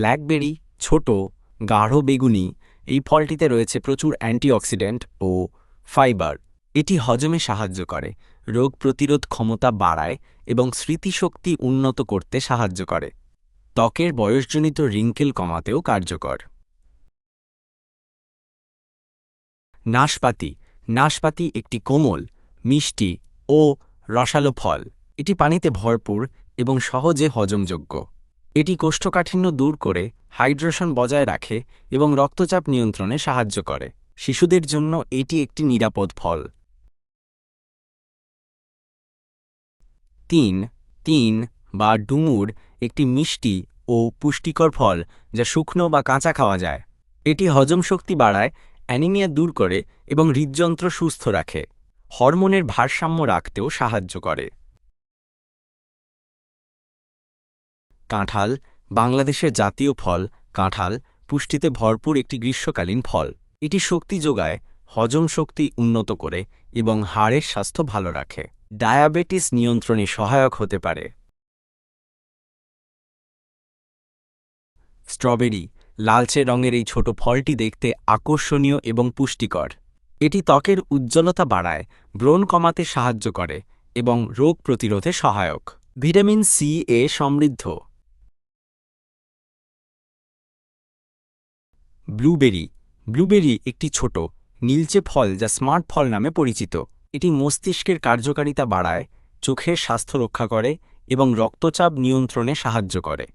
Blackberry, ছোট, গাঢ় বেগুনি, এই ফলটিতে রয়েছে প্রচুর অ্যান্টিঅক্সিডেন্ট ও ফাইবার। এটি হজমে সাহায্য করে, রোগ প্রতিরোধ ক্ষমতা বাড়ায় এবং স্মৃতিশক্তি উন্নত করতে সাহায্য করে। ত্বকের বয়সজনিত রিঙ্কেল কমাতেও কার্যকর। নাশপাতি। নাশপাতি একটি কোমল, মিষ্টি ও রসালো ফল। এটি পানিতে ভরপুর এবং সহজে হজমযোগ্য। এটি কোষ্ঠকাঠিন্য দূর করে হাইড্রেশন বজায় রাখে এবং রক্তচাপ নিয়ন্ত্রণে সাহায্য করে। শিশুদের জন্য এটি একটি নিরাপদ ফল। তিন তিন বা ডুমুর একটি মিষ্টি ও পুষ্টিকর ফল যা শুকনো বা কাঁচা খাওয়া যায়। এটি হজম শক্তি বাড়ায়, অ্যানিমিয়া দূর করে এবং হৃদযন্ত্র সুস্থ রাখে। হরমোনের ভারসাম্য রাখতেও সাহায্য করে। কাঁঠাল বাংলাদেশের জাতীয় ফল, কাঁঠাল, পুষ্টিতে ভরপুর একটি গ্রীষ্মকালীন ফল। এটি শক্তি যোগায়, হজম শক্তি উন্নত করে এবং হাড়ের স্বাস্থ্য ভালো রাখে। ডায়াবেটিস নিয়ন্ত্রণে সহায়ক হতে পারে। স্ট্রবেরি, লালচে রঙের এই ছোট ফলটি দেখতে আকর্ষণীয় এবং পুষ্টিকর। এটি ত্বকের উজ্জ্বলতা বাড়ায়, ব্রণ কমাতে সাহায্য করে এবং রোগ প্রতিরোধে সহায়ক। ভিটামিন সি এ সমৃদ্ধ। ব্লুবেরি। ব্লুবেরি একটি ছোট, নীলচে ফল যা স্মার্ট ফল নামে পরিচিত। এটি মস্তিষ্কের কার্যকারিতা বাড়ায়, চোখের স্বাস্থ্য রক্ষা করে এবং রক্তচাপ নিয়ন্ত্রণে সাহায্য করে।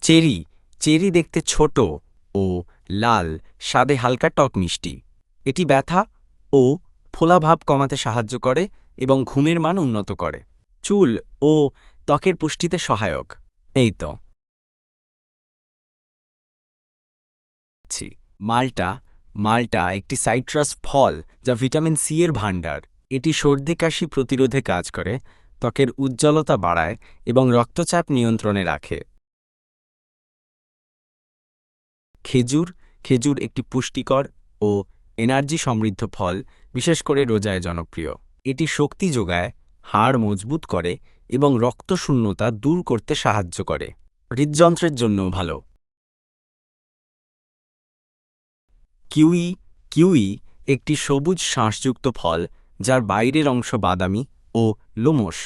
চেরি। চেরি দেখতে ছোট ও লাল, স্বাদে হালকা টক মিষ্টি। এটি ব্যথা ও ফোলাভাব কমাতে সাহায্য করে এবং ঘুমের মান উন্নত করে। চুল ও ত্বকের পুষ্টিতে সহায়ক। এই তো। ছি মাল্টা মাল্টা একটি সাইট্রাস ফল যা ভিটামিন সি এর ভাণ্ডার। এটি সর্দি কাশি প্রতিরোধে কাজ করে, ত্বকের উজ্জ্বলতা বাড়ায় এবং রক্তচাপ নিয়ন্ত্রণে রাখে। খেজুর খেজুর একটি পুষ্টিকর ও এনার্জি সমৃদ্ধ ফল, বিশেষ করে রোজায় জনপ্রিয়। এটি শক্তি যোগায়, হাড় মজবুত করে এবং রক্তশূন্যতা দূর করতে সাহায্য করে। হৃদযন্ত্রের জন্য ভালো। কিউই কিউই একটি সবুজ শাঁসযুক্ত ফল যার বাইরের অংশ বাদামি ও লোমস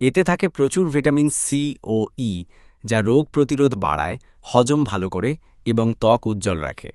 এতে থাকে প্রচুর ভিটামিন সি ও ই যা রোগ প্রতিরোধ বাড়ায়, হজম ভালো করে এবং ত্বক উজ্জ্বল রাখে।